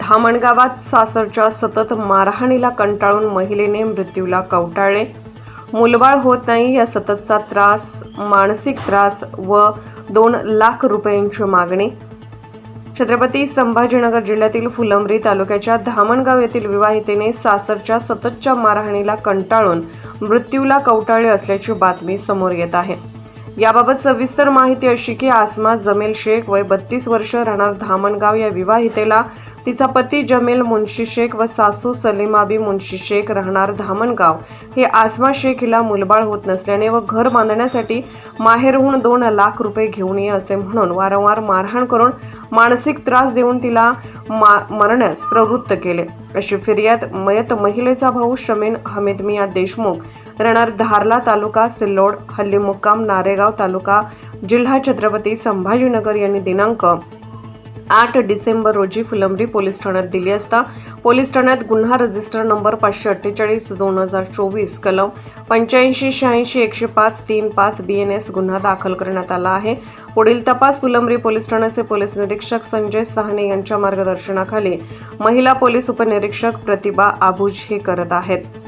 धामणगावात सासरच्या सतत मारहाणीला कंटाळून महिलेने मृत्यूला कवटाळले. मुलबाळ होत नाही या सततचा त्रास मानसिक त्रास व दोन लाख रुपयांची मागणी. छत्रपती संभाजीनगर जिल्ह्यातील फुलंब्री तालुक्याच्या धामणगाव येथील विवाहितेने सासरच्या सततच्या मारहाणीला कंटाळून मृत्यूला कवटाळले असल्याची बातमी समोर येत आहे. याबाबत सविस्तर माहिती अशी की आसमा जमेल शेख वय बत्तीस वर्ष राहणार धामणगाव या विवाहितेला. तिचा पती जमेल मुन्शी शेख व सासू सलीमाबी मुन्शी शेख राहणार धामणगाव. हे आसमा शेख हिला मुलबाळ होत नसल्याने व घर बांधण्यासाठी माहेरहून दोन लाख रुपये घेऊन ये असे म्हणून वारंवार मारहाण करून मानसिक त्रास देऊन तिला मा मरण्यास प्रवृत्त केले. अशी फिर्याद मयत महिलेचा भाऊ शमीन हमीद मिया देशमुख राहणार धारला तालुका सिल्लोड हल्ली मुक्काम नारेगाव तालुका जिल्हा छत्रपती संभाजीनगर यांनी दिनांक आठ डिसेंबर रोजी फुलंब्री पोलीस ठाण्यात दिली असता पोलीस ठाण्यात गुन्हा रजिस्टर नंबर पाचशे अठ्ठेचाळीस दोन हजार चोवीस कलम पंच्याऐंशी शहाऐंशी एकशे पाच तीन पाच बी एन एस गुन्हा दाखल करण्यात आला आहे. पुढील तपास फुलंब्री पोलीस ठाण्याचे पोलीस निरीक्षक संजय सहाने यांच्या मार्गदर्शनाखाली. महिला पोलीस उपनिरीक्षक प्रतिभा आबुज हे करत आहेत.